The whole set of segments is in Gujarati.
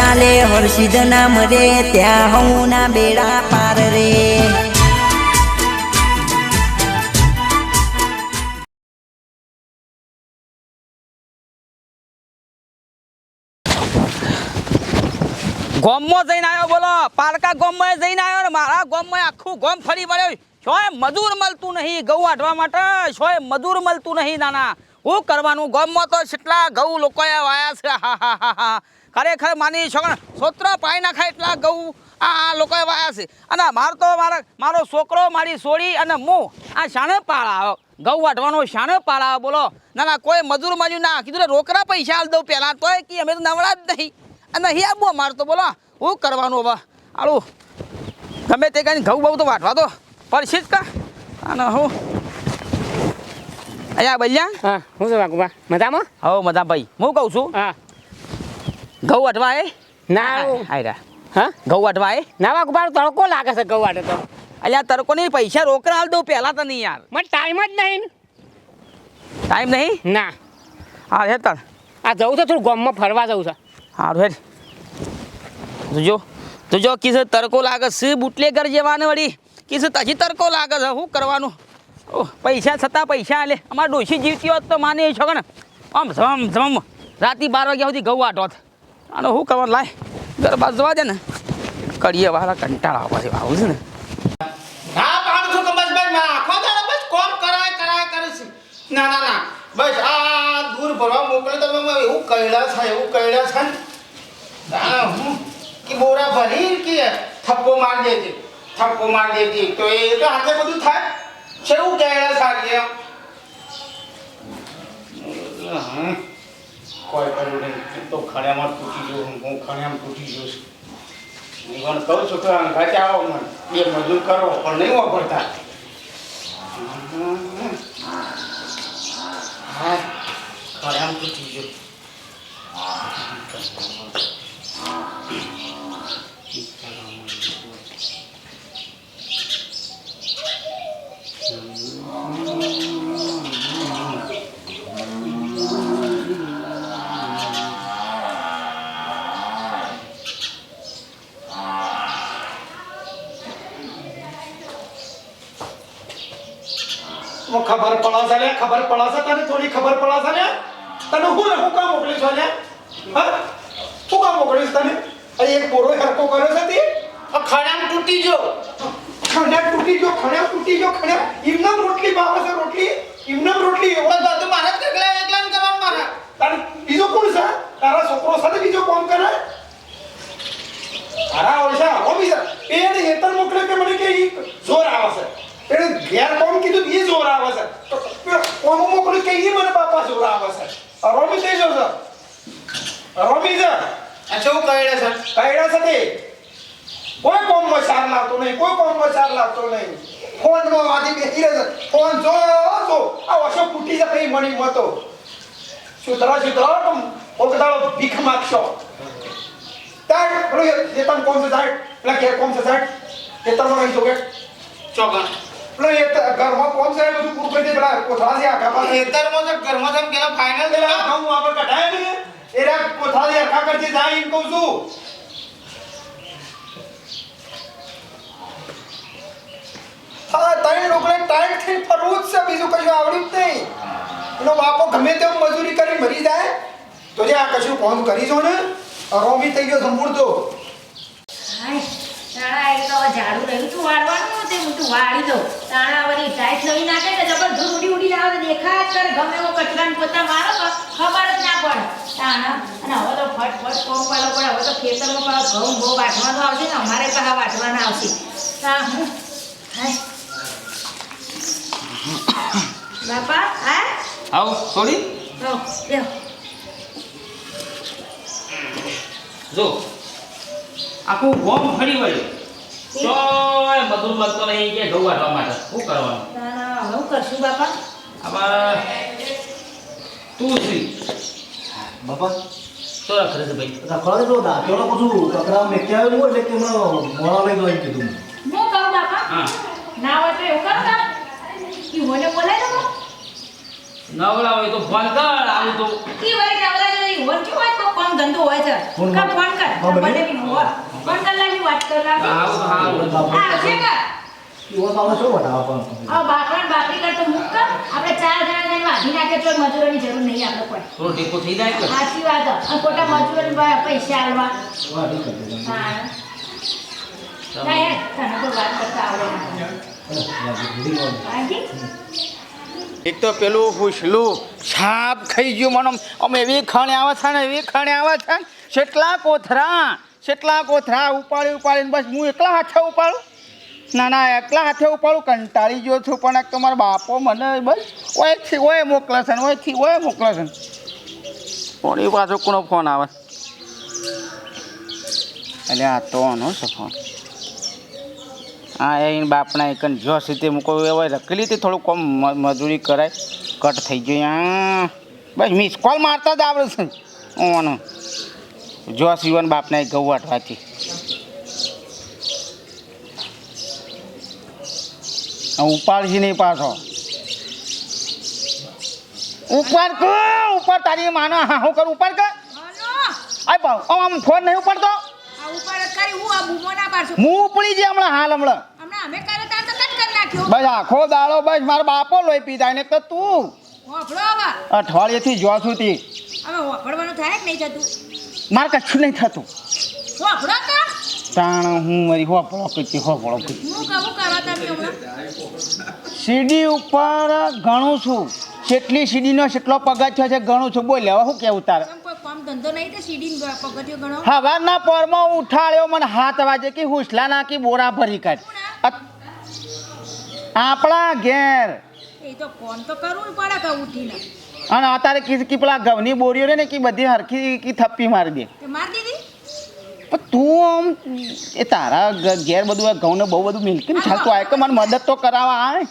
ચાલે, હર્ષિદ નામ રે, ત્યાં હું ના બેડા પાર રે. ગોમમાં જઈને આવ્યો, બોલો. પાલકા ગોમમાં જઈને આવ્યો ને મારા ગોમમાં આખું ગોમ ફરી વળ્યો. શોય મજૂર મળતું નહીં ઘઉં આઢવા માટે શોય મજૂર મળતું નહીં, નાના. શું કરવાનું? ગોમમાં તો કેટલા ઘઉં લોકોએ વાયા છે. હા હા હા હા. ખરેખર માની છોકરા સોત્ર પાઈ નાખાય એટલા ગૌ આ લોકોએ વાયા છે. અને મારો તો મારા મારો છોકરો મારી સોળી અને હું આ શાણે પાળા ઘઉં વાઢવાનો શાણે પાળા બોલો ના ના કોઈ મજૂર મળ્યું ના. કીધું રોકડા પૈસા આલ દઉં પહેલાં. તોય કે અમે તો નવડા જ નહીં. અને નહીં આવું અમારે તો બોલો હું કરવાનું હવે? આલું ગમે તે કઈ ઘઉં બહુ તો વાટવા તો પડશે જ કા? અને હું? અહીંયા બલ્યા? હા હું શું વાકુબા મજામાં? હો મજા ભાઈ. હું કહું છું? હા. ઘઉં અટવાય ના આયરા હા? ઘઉં અટવાય એ? ના વાકુબા તડકો લાગે છે ઘઉં વાટે તો. અલ્યા તડકો નહીં પૈસા રોકડા હાલ દઉં પહેલાં તો નહીં યાર મને ટાઈમ જ નહીં. ટાઈમ નહીં? ના. હા હે તણ. આ જવું છે થોડું ગામમાં ફરવા જવું છે. સારું હેડ. જોજો જોજો કિસે તડકો લાગે છે બુટલેગર જવાને વળી. કિસે તજી તડકો લાગે છે શું કરવાનું? ઓહ પૈસા છતાં પૈસા આલે. અમારે ડોશી જીવતી હોત તો માને એ છો ને? આમ ધમ ધમ રાતે બાર વાગ્યા સુધી ઘઉં વાટોત અને શું કરવાનું? લાય, ગરબા જવા દે ને. કરીએ વાળા કંટાળા આવવા જેવા આવું છે ને. હા, પાડું છું કે બસ આખો બસ કોમ કરાય કરાય કરે છે. ના ના ના, બસ, આ દૂર ભરવા મોકલે તમે એવું કહેલા છે, એવું કહેલા છે ને. હું કે બોરા ભરી કે થપ્પો માર દેજે, થપ્પો માર દેજે. તો એ તો હાથે બધું થાય. છે એવું કહેલા આજે હમ. કોઈ કર્યું નહીં એમ તો ખણ્યામાં તૂટી ગયો હું હું ખણ્યામાં તૂટી ગયો છું. હું કહું છું કે ઘાટે આવો મને. બે મજૂર કરો, પણ નહીં વાપરતા. હા ખરામ તૂટી ગયો. ખબર પડા છે લે ખબર પડા છે તને થોડી ખબર પડા છે ને તને હું હું કામ મોકલી છો ને હા? કામ મોકલીશ તને? અહીં એક બોરો હરકો કર્યો છે તે. ખડામ તૂટી ગયો. ખડામ તૂટી ગયો ખડામ તૂટી ગયો ખડામ ઇમનામ રોટલી ભાવે છે રોટલી. ઇમનામ રોટલી એવો. તો મારે જ એકલા એકલા ને કરવાનું મારે તારે બીજો કોણ છે? તારા છોકરો સાથે બીજો કોમ કરે? તારા ઓળશા બીજા. એને હેતર મોકલે કે મને કે જોર આવે છે? એને ઘેર કોમ કીધું એ જોર આવે છે. તો કોમ મોકલું કે એ મને બાપા જોર આવે છે. રોમી થઈ જાવ સર રોમી છે. આ શું કહેડે છે? કહેડે છે તે. કોઈ કોમમાં ચાર લાવતો નહીં કોઈ કોમમાં ચાર લાવતો નહીં. ફોનમાં વાથી બેસી રહે છે. ફોન જો જો. આ વસો ફૂટી જશે એ મણી મતો સુધરા સુધરા પણ ઓગદાળો ભીખ માગશો. તાર પેલો તમ કોમ છે સાહેબ? પેલા ઘેર કોમ છે સાહેબ? ખેતરમાં રહી જોગે ચોગણ. એ ઘરમાં કોમ છે બધું પૂરું કરી દે પેલા? કોથળા છે આખા પાસે ખેતરમાં તો ઘરમાં તો પેલા ફાઇનલ પેલા ઘઉં આપણે કઢાય ને? એ કોથળા છે આખા કરતી જાય એમ કહું છું. હા ત્રણ લોકોને ટાઈટથી ફરવું જ છે બીજું કશું આવડ્યું જ નહીં. એનો બાપો ગમે તેમ મજૂરી કરી મરી જાય. તો જે આ કશું ફોન કરીશો ને રોમી થઈ ગયો સંપૂર્ણ તો. હાય, તાણા એ તો ઝાડુ રહ્યું તું વાળવાનું તે હું તું વાળી દઉં તાણા વળી ટાઈટ નવી નાખે ને જબરદસ્ત ઉડી ઉડી આવે તો દેખાય જ કરે. ગમે એવો કચરાને પોતા મારો તો ખબર જ ના પડે. તાણા અને હવે તો ફટ ફટ કોમ પાડવો પડે. હવે તો ખેતરમાં પાછો ઘઉં બહુ વાટવાનો આવશે ને અમારે પાછા વાટવાના આવશે. તા હું. બાપા હા આવ થોડી જો આખું ગોમ ફરી વળ્યું. ચોય મધુર મળતો નહીં કે ઘઉં વાટવા માટે. શું કરવાનું? હું કરશું બાપા? આમાં તું શ્રી બાપા? તો રખડે છે ભાઈ? રખડે તો દાંતેલો બધું કકડા મેક્યા આવ્યું એટલે કે મોડા લઈ ગયો કીધું હું કહું બાપા? હા. ના હોય તો એવું કરો તા. ઈ મને બોલાય દો. નવરા હોય તો ફોન કર આવું તો. કી વળી નવરા જો ઈ હોન હોય તો કોમ કોમ ધંધો હોય છે. ફોન કર ફોન કર. બને? બી હોય. ફોન કર લાવી વાત કર લાવી. આવશે કર એવો તો આપણે શું બતાવવા પણ આ બાપરા બાપરી કર. તો મૂક આપણે ચાર જણા જઈને વાધી નાખે તો મજૂરોની જરૂર નહીં આપણે કોઈ. થોડો ટેકો થઈ જાય કે સાચી વાત. હે. અને ખોટા મજૂરોને પૈસા આલવા. છે, છે. હા. ના તને કોઈ વાત કરતા આવડે એક તો પેલું હુસલું સાપ ખાઈ ગયું મને અમે એવી ખાણે આવે છે ને, એવી ખાણે આવે છે ને કેટલા કોથરા કેટલા કોથરા ઉપાડી ઉપાડીને બસ હું એકલા હાથે ઉપાડું. ના ના, એકલા હાથે ઉપાડું, કંટાળી ગયો છું, પણ તમારા બાપો મને બસ ઓયથી ઓય મોકલે છે ને, ઓયથી ઓય મોકલે છે કોની પાછો કોનો ફોન આવે? એટલે આ તો આનો છે ફોન હા એ બાપના એક જો સીધે મૂકો એવો રખેલી હતી થોડુંક કોમ મજૂરી કરાય કટ થઈ ગયું હા. બસ મિસ કોલ મારતા જ આવડે છે. ઓનો જો શિવન બાપના ઘઉં વાટવાથી ઉપાડશી નહીં પાછો. ઉપર કર ઉપર તારી માનો હા હું કરું ઉપર કર. આ પાવ આમ ફોન નહીં ઉપડતો? ઉપર કરી હું આ બૂમો ના પાડશું હું ઉપડી જઈ હમણાં હાલ હમણાં હમણાં અમે કરે તાર તો કટ કરી નાખ્યો બસ આખો દાડો બસ મારો બાપો લોહી પીતા ને તો તું. અઠવાડિયે થી જો છું તી હવે થાય કે નહીં થતું? મારે કશું નહીં થતું. હોભળો તો. તાણ હું મારી હો કીધી હો કીધી. હું કહું કરો તમે હમણાં? સીડી ઉપર ગણું છું. કેટલી સીડીનો કેટલો પગથિયો છે ઘણું છું. બોલ હવે શું કેવું તારે? હવારના પોરમાં ઉઠાડ્યો મને હાથ વાજે કે હુસલા નાખી બોરા ભરી કાઢ. આપણા ઘેર. એ તો ફોન તો કરવું પડે કે ઉઠીને. અને અત્યારે કી કી પેલા ઘઉંની બોરીઓ રે ને કે બધી હરખી કી થપ્પી મારી દે. તે દીધી? પણ તું આમ એ તારા ઘેર બધું આ ઘઉંને બહુ બધું મિલકી ને ચાલતું આવે કે મને મદદ તો કરાવવા આવે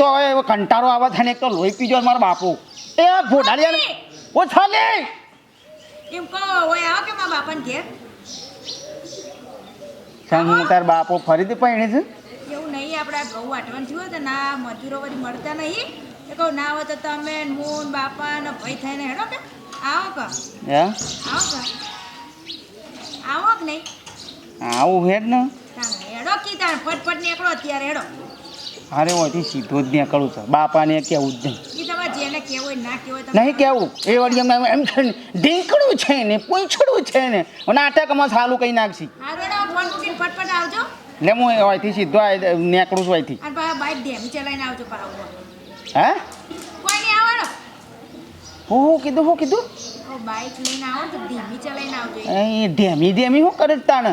તો હવે કંટાળો આવે છે ને એક તો લોહી પીજો મારો બાપુ. એ ઘોડાલિયા ઓ છાલે! એમ કહો? ઓય આવો કે મારા બાપાને ઘેર? હું તાર બાપો ફરીથી પૈણી છે? આપણે બહુ વાટવાનું થયું તો ના મજૂરો વળી મળતા નહીં. એ કહું ના હોય તો તમે મૂન બાપા ને ભાઈ થઈને હેડો કે આવો કે આવો કે આવો કે નહીં? આવું હેડ ને. હેડો કી ફટફટ નીકળો અત્યારે હેડો. અરે ઓથી સીધો જ નીકળું છે. બાપાને કેવું જ નહીં. તમારે જેને કહેવું ના હોય નહીં કેવું. એ વળી એમ એમ છે ને ઢીંકડું છે ને પૂંછડું છે ને. નાટકમાં સાલું કઈ નાખશી. હારું હેડો ફોન મૂકીને ફટફટ આવજો. એટલે હું અહીંથી સીધો આવી નીકળું છું અહીંથી. અને પાછા બાઇક ધેમી ચલાવીને આવજો પાછા હે? કોઈ નહીં આવવાનો. હું હું કીધું હું કીધું? બાઇક લઈને આવો તો ધીમી ચલાવીને આવજો એ. ધેમી ધેમી શું કરે તાણે?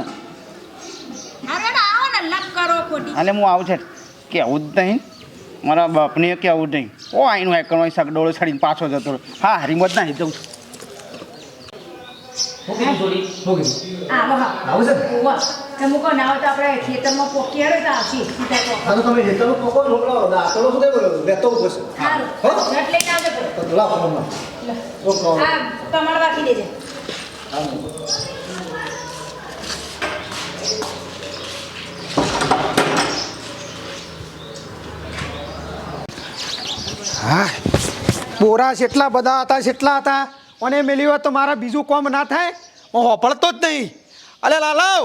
હારું આવો ને કરો ખોટી. હું આવું છે. કેવું જ નહીં. મારા બાપને કેવું જ નહીં. ઓ આઈનું કરવા સગડોળો છડીને પાછો જતો હા હા હરીમત ના જઉં છું. આવું છે? ઓવા તમે કહો ના તો આપણે ખેતરમાં પોકી હેડો તો આવશે સીધા તો તો તમે રેતાનું પકો ને પેલો શું કઈ લેતો ઊભો છે. સારું. નટ લઈને આવજો તો લાવો ફોનમાં. શું કહો? આ તમારે બાકી દેજે. હા પોરા જેટલા બધા હતા જેટલા હતા. અને મેલી તો મારા બીજું કોમ ના થાય? હું હોપળતો જ નહીં. અલે લાલાવ,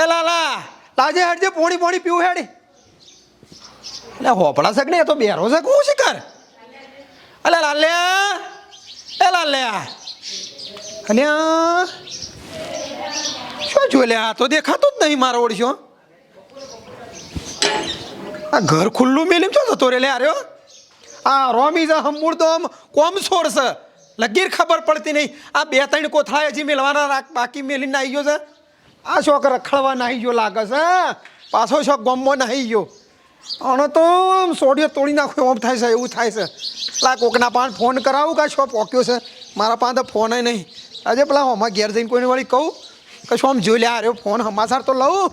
એ લાલા લાજે હેડજે પોણી પોણી પીવું હેડી. એટલે હોપળા શક ને એ તો બેરો છે કોણ શિકાર અલે લાલ્યા, એ લાલ્યા. આ શું જો લે આ તો દેખાતું જ નહીં મારો ઓળશો. આ ઘર ખુલ્લું મેલીમ છો જતો રે લે આર્યો? આ રોમી હમૂળ તો આમ કોમ છોડ છે લગીર ખબર પડતી નહીં. આ બે ત્રણ કોથળા હજી મેલવાના રાખ બાકી મેલીને આવી ગયો છે. આ શોખ રખડવા નાહી ગયો લાગે છે. પાછો શોખ ગમમાં નાહી ગયો. આનો તો આમ સોડિયો તોડી નાખો એમ થાય છે, એવું થાય છે. પેલા કોકના પાન ફોન કરાવું કે શોખ પોક્યો છે? મારા પાસે તો ફોન નહીં. આજે પેલા હોમાં ઘેર જઈને કોઈને વળી કહું કશું આમ જોઈ લે, અરે ફોન હમાસાર તો લઉં.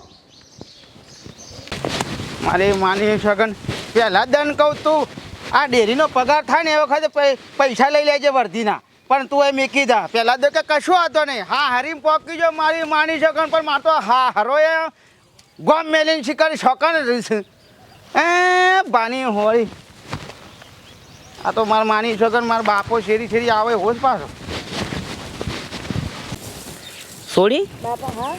મારે માની શગન પહેલાં દન કહું તું આ ડેરીનો પગાર થાય ને એ વખતે પૈ- પૈસા લઈ લેજે વર્ધીના. પણ તું એ મૂકી દા પહેલાં તો કે કશું હતો નહીં. હા હરીમ પોકી જો મારી માની શકન પણ માર તો હા હરો એ ગોમ મેલીને શિકાર શકન એ બાની હોય આ તો મારે માની શકન મારા બાપો શેરી શેરી આવે હોશ પાછો. સોડી બાપા હા?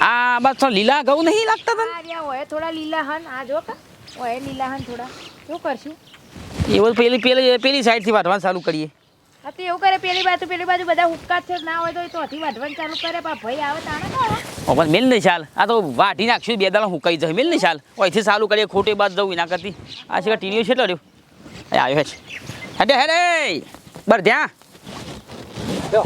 આ બસ લીલા ઘઉં નહીં લાગતા તને? આ રહ્યા હોય થોડા લીલા હન. આ જો કા. હોય લીલા હન થોડા. શું કરશું? એવું પેલી પેલી પેલી સાઈડથી વાટવાનું ચાલુ કરીએ. હા તો એવું કરે પેલી બાજુ પેલી બાજુ બધા હુક્કા જ છે ના હોય તો તોથી વાઢવાનું ચાલુ કરે પણ ભાઈ આવે તાણે તો પણ મેલ નહીં ચાલ. આ તો વાટી નાખશું બે દાડા હુકાઈ જશે મેલ નહીં ચાલ. અહીંથી ચાલુ કરીએ ખોટી બાદ જવું એના કરતી. આ છે ટીવીઓ છે લડ્યો એ આવ્યો છે હેડે હેડે! બર ધ્યાં જો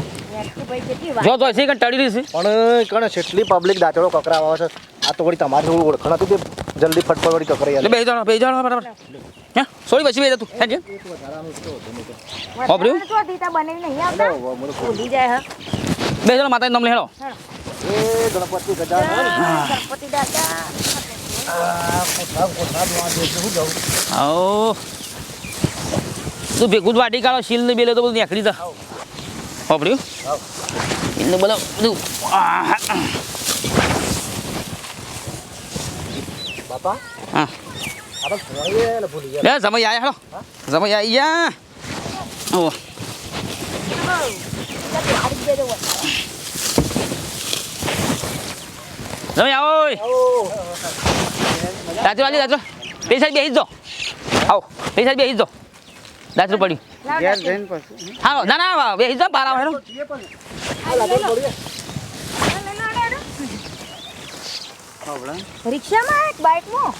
જો તો છે કે ટળી રહી છે. પણ કણે જેટલી પબ્લિક દાંતડો કકરાવા છે. આ તો વળી તમારે થોડું ઓળખાણ હતું કે જલ્દી ફટફટ વળી કકરાઈ એટલે આલે. બે જણો બે જણો બરાબર. હા? સોરી પછી બે તું હોભર્યું? વધારાનું શું દીતા બનાવી નહીં આવતા. ભૂલી જાય હા. બે જણો માતાજી નામ લેહડો એ ગણપતિ ગજાનન. ગણપતિ દાદા. આવો. તું ભેગું વાટી કાઢો શીલ ને બેલે તો બધું નીકળી જા હોભર્યું શીલ ને બોલો બધું. બાપા? હા. બે સમય આયા હેડો સમય આવી ગયા ઓ સમય આવો ઓય. દાદરો આલી દાદરો બે સાઈડ બેસી જો આવો બે સાઈડ બેસી જો દાદરો પડ્યું. હા ના ના બેસી જો બાર આવે હેડો. રિક્ષામાં એક બાઇકમાં?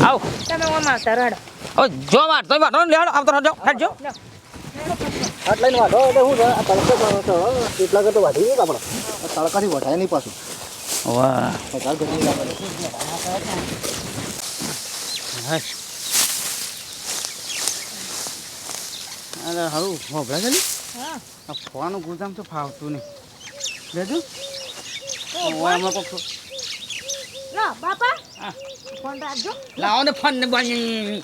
આવો તમે ઓમ આવતા રડો. હવે જો વાર તો વાર લેડો આવતો રહેજો હેડજો આટ લઈને એટલે છે આ તડકો પણ હતો એટલા કરતો વાઢી નહીં આપણે. તડકાથી વઢાય નહીં પાછું. વાહ. વધારે ગરમી લાગે. અરે હારું હોભળે છે ને? આ ફોવાનું ગુદામ તો ફાવતું નહીં. લેજો. ઓય કોક લો બાપા. હા. ફોન રાખજો. લાવો ને ફોન ને બની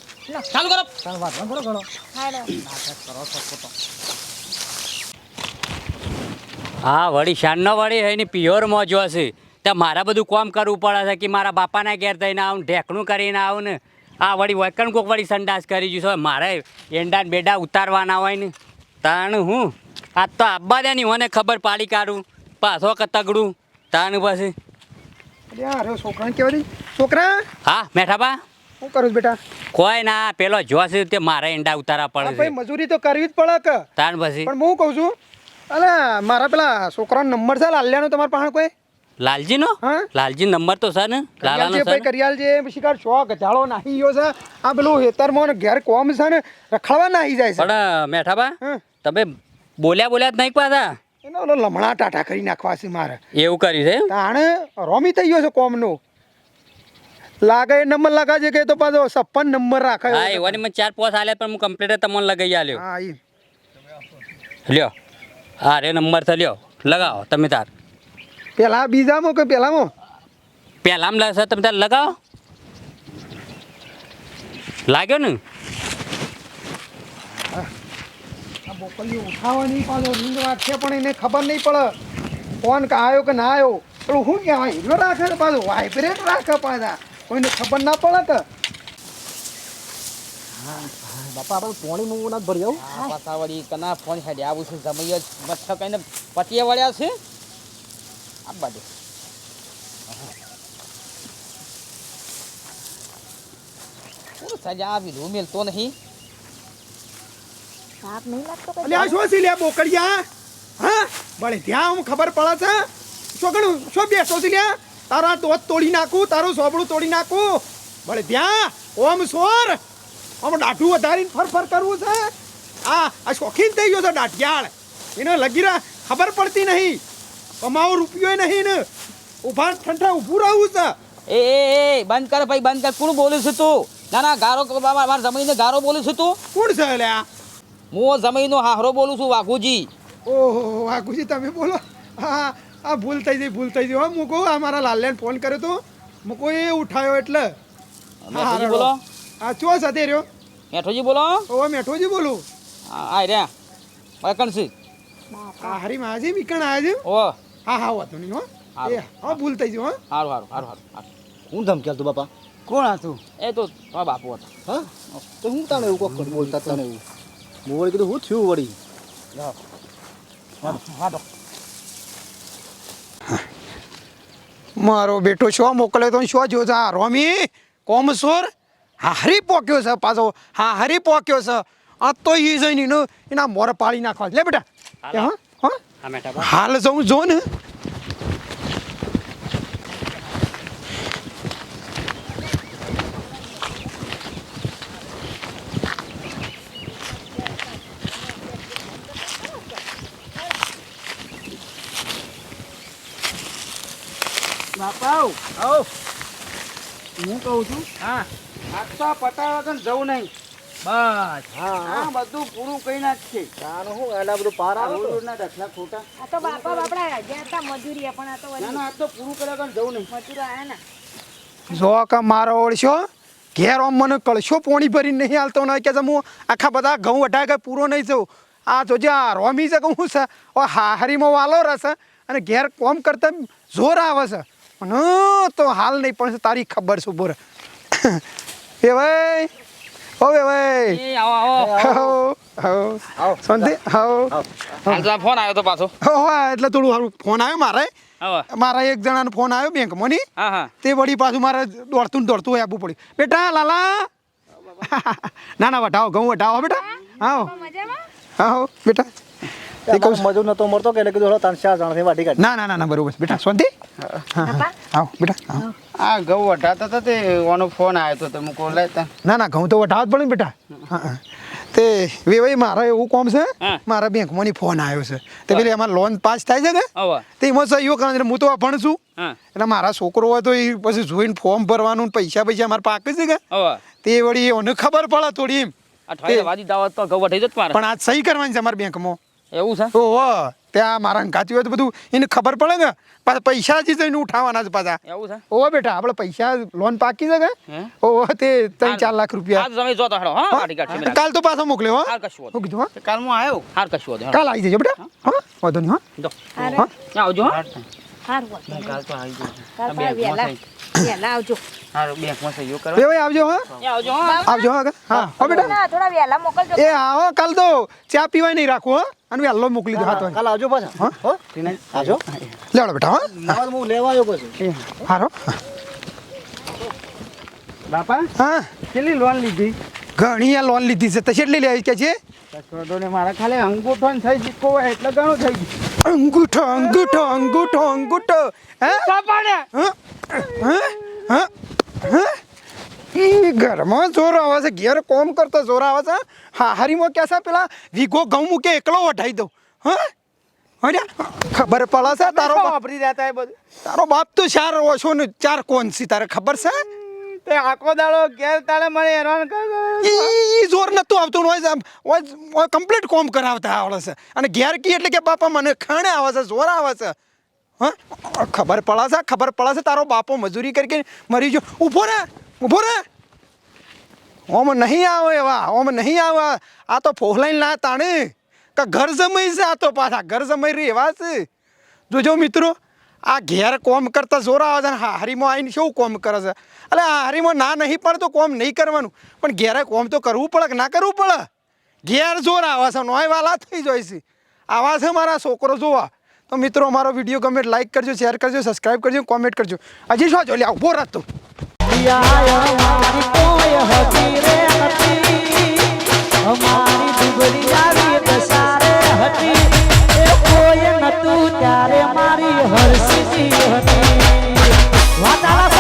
ચાલુ કરો. તાર વાઢવાનું કરો ઘણો. હાડો હા વળી શાનનો વળી હે ને પ્યોર મોજો હશે ત્યાં મારા બધું કોમ કરવું પડે છે કે મારા બાપાના ઘેર થઈને આવું ઢેકણું કરીને આવું ને. આ વળી વૈકણ કોક વળી સંડાસ કરી જઈશ મારે એંડા બેડા ઉતારવાના હોય ને. તાણ હું? આ તો આબા દે નહીં મને ખબર પાડી કાઢું. પાછો કતગડું તાણ પછી? અરે અરે છોકરાને છોકરા! હા મેઠાબા શું કરું બેટા? કોઈ ના પેલો જોશ તે મારા એંડા ઉતારવા પડે ભાઈ મજૂરી તો કરવી જ પડે કે. તાણ પછી? પણ હું કહું છું અલા મારા પેલા છોકરાનો નંબર છે લાલ્યાનો તમારા પાસે કોઈ? લાલજીનો? નો લાલજી નંબર તો છે ને? લાલાનો છે છે ભાઈ ને? કરિયાલ પછી કાઢ છો ગજાળો નાહી ગયો છે. આ પેલું હેતરમાં ઘેર કોમ છે ને રખડવા નાહી જાય છે. પણ મેઠાબા તમે બોલ્યા બોલ્યા જ નહીં પાછા? એનો ઓલો લમણા ટાટા કરી નાખવા છે મારે. એવું કર્યું છે? તાણે રોમી થઈ ગયો છે કોમનો. લાગે નંબર લગાજે કે તો પાછો છપ્પન નંબર રાખે. હા એવાની મને ચાર પોસ આલ્યા પણ હું કમ્પ્લીટ તમને લગાઈ આલ્યો. હા લ્યો. હા રે નંબર તો લ્યો. લગાવો તમે તાર. પેલા બીજામાં કે પેલામાં? પહેલામાં લાગશે તમે ત્યાં લગાવો. લાગ્યો ને? આ બોકલીઓ ઉઠાવવાની પાછો રીંગ છે પણ એને ખબર નહીં પડે. ફોન કે આવ્યો કે ના આવ્યો પેલું શું કહેવાય? હીરો રાખે ને પાછું વાઇબ્રેટ રાખે પાછા. કોઈને ખબર ના પડે કે? બાપા આપણે પોણી મૂવું ના ભરી આવું પાછા વળી કના ફોન હેડે આવું છે જમૈયા મચ્છર કઈને પતિએ વળ્યા છે? આ બાજુ પૂરું સજા આવી રૂ મેલતો નહીં. સાપ નહીં લાગતો? અલ્યા આ શું છે લ્યા બોકડિયા? હા? બળે ત્યાં હું ખબર પડે છે? ઘણું શું બેસો છે લ્યા? તારા દોત તોડી નાખું તારું સોબડું તોડી નાખું. બળે ત્યાં? ઓમ સોર? આમ દાઢું વધારીને ફર ફર કરવું છે? આ આ શોખીન થઈ ગયો છે દાઢિયાળ. એને લગી રહ્યા ખબર પડતી નહીં. કમાવો રૂપિયો નહીં ને. ઊભા ઠંડા ઊભું રહું છે. એ એ બંધ કર ભાઈ બંધ કર. કોણ બોલું છું તું? ના ના ગારો મારા જમીને ગારો બોલું છું તું? કોણ છે લ્યા હું જમીનનો હાહરો બોલું છું વાઘુજી. ઓહો વાઘુજી તમે બોલો. હા આ ભૂલ થઈ ગઈ ભૂલ થઈ ગઈ. હો મૂકો આ મારા લાલ્યાને ફોન કર્યો તો. મૂકો એ ઉઠાયો એટલે. બોલો. આ ચો સાથે રહ્યો? મેઠોજી બોલો. ઓ મેઠોજી બોલું. હા રે આ હરી માજી મીકણ આવ્યા છે. ઓ હા હા વાંધો નહીં હો. એ હા ભૂલ થઈ ગઈ હા. સારું સારું સારું સારું હું ધમક્યા તું બાપા? કોણ હતું એ તો તમારા બાપુ હતા. હા? તો હું તાણે એવું કોક બોલતા તને એવું. હું વળી કીધું હું થયું વળી? મારો બેટો શો મોકલે તો શો જો આ રોમી કોમસોર હારી પોક્યો છે પાછો. હા હારી પોક્યો છે. આ તો ઈ જઈને એનો એના મોર પાડી નાખવા. લે બેટા. હા હા હા. હાલ જઉં જો ને બાપા આવ આવ હું કહું છું હા આજ તો આ પટાવા વગર જવું નહીં બસ. હા આ બધું પૂરું કઈ નાખશે તાનું હું એલા બધું પાર આવે ના દાખલા ખોટા. આ તો બાપા બાપડા ગયા તા મજૂરી પણ આ તો ના ના આજ તો પૂરું કર્યા વગર જવું નહીં. મજૂરો આયા ને. જો કે મારો ઓળશો ઘેર મને કળશો પોણી ભરીને નહીં હાલતો ને કે હું આખા બધા ઘઉં અઢા કે પૂરો નહીં જવું આ જોજે આ રોમી છે કહું છે ઓ હારીમાં વાલો રહેશે અને ઘેર કોમ કરતા જોર આવે છે. પણ તો હાલ નહીં પણ તારી ખબર છે બોર એ ભાઈ ઓ એ ભાઈ. એ આવો આવો. હો હો શાંતિ હો હાલ ફોન આવ્યો તો પાછો. હો એટલે થોડું સારું ફોન આવ્યો મારે. મારા એક જણાનો ફોન આવ્યો હા તે વળી પાછું મારે દોડતું ને દોડતું આવવું પડ્યું. બેટા લાલા. ના ના વટાવો ઘઉં વટાવો બેટા. આવો. મજામાં? આવો બેટા. તે કહું મજૂર નતો મળતો કે એટલે કીધું હળો ત્રણ ચાર જણ વાટી કાઢી. ના ના ના ના બરોબર. બેટા શાંતિ. બેટા આ ઘઉં વઢાતા હતા તે ઓનો ફોન આવ્યો તો તમે કોલ લેતા ના ના ઘઉં તો વટાવો જ પડે ને બેટા. તે વેવાઈ મારા એવું કોમ છે. મારા બેંકમાંની ફોન આવ્યો છે. તે પેલી અમારે લોન પાસ થાય છે ને તે એમાં સહીઓ કારણ હું તો ભણશું છું. એટલે મારા છોકરો હોય તો એ પછી જોઈને ફોર્મ ભરવાનું પૈસા પૈસા અમારે પાક છે કે. તે વળી એને ખબર પડે થોડી એમ. અઠવાડિયે વાજી દાવત તો ઘઉં વઢાઈ જત મારે. પણ આજ સહી કરવાની છે અમારા બેંકમાં. એવું છે? તો ત્યાં મારા અંગાતી હોય તો બધું એને ખબર પડે ને. પાછા પૈસા જ જઈને ઉઠાવવાના છે પાછા. એવું છે? ઓવા બેટા આપણે પૈસા લોન પાકી છે કે? હે? તે ત્રણ ચાર લાખ રૂપિયા. તમે જો તો હા કાલ તો પાછો મોકલ્યો હા. કશું હું કીધું હા. કાલ હું આવ્યો? હાર કશું વધે કાલ આવી જજો બેટા. હા. વાંધો નહીં હા. આવજો હા. હાર. કાલ તો આવી જજો. આવજો. હારું બેંકમાં સહીઓ કરો. એ ભાઈ આવજો હા? એ આવજો હા. આવજો હા હા હો બેટા. ના થોડા વહેલા મોકલજો. એ આવો કાલ તો ચા પીવાય નહીં રાખો હા. અને વહેલો મોકલી દો હા કાલ આવજો પાછા. હો? આવજો. લેવડો બેટા હા. નવા હું લેવા આવ્યો પછી. હારો. બાપા હા. કેટલી લોન લીધી? ઘણી લોન લીધી છે. તો કેટલી લે કે છે? મારા ખાલી અંગૂઠો થઈ હોય એટલે ઘણું થઈ ગયું. અંગૂઠો અંગૂઠો અંગૂઠો અંગૂઠો. હે? સાપાડે હે? હે? ઈ ઘરમાં જોર આવે છે. ઘેર કોમ કરતો જોર આવે છે. હા હારીમાં કે છે પેલા વીઘો ઘઉં મૂકે એકલો વઢાઈ દઉં. હા? ખબર પડે છે તારો વાપરી રહેતા એ બધું. તારો બાપ તો ચાર ઓછો ને ચાર કોણ છે તારે ખબર છે? તે આખો દાડો ઘેર તાળે મને હેરાન કરે ઈ જોર નતું આવતું હોય ઓય કમ્પ્લીટ કોમ કરાવતા આવડે છે અને ઘેર કી એટલે કે બાપા મને ખાણે આવે છે, જોર આવે છે. હા? ખબર પડે છે, ખબર પડે છે, તારો બાપો મજૂરી કરીને મરી જો ઊભો રે ઊભો રે. ઓમ નહીં આવે એવા, ઓમ નહીં આવે. આ તો ફોહલાઈ ના તાણે. કે ઘર જમાઈ છે આ તો પાછા, ઘર જમાઈ રહી એવા છે. જોજો મિત્રો આ ઘેર કોમ કરતા જોર આવે છે અને હારીમાં આવીને શું કોમ કરે છે? એટલે હારીમાં ના નહીં પણ તો કોમ નહીં કરવાનું. પણ ઘેરે કોમ તો કરવું પડે કે ના કરવું પડે? ઘેર જોર આવે છે, નોય વાલા થઈ જાય છે. આવા છે મારા છોકરો જોવા. તો મિત્રો અમારો વીડિયો ગમે લાઈક કરજો શેર કરજો સબસ્ક્રાઈબ કરજો કોમેન્ટ કરજો. હજી શું જો, લે ઊભો રાત તો. અમારી કોઈ નતું ત્યારે મારી હર્ષી હતી. વાતાળા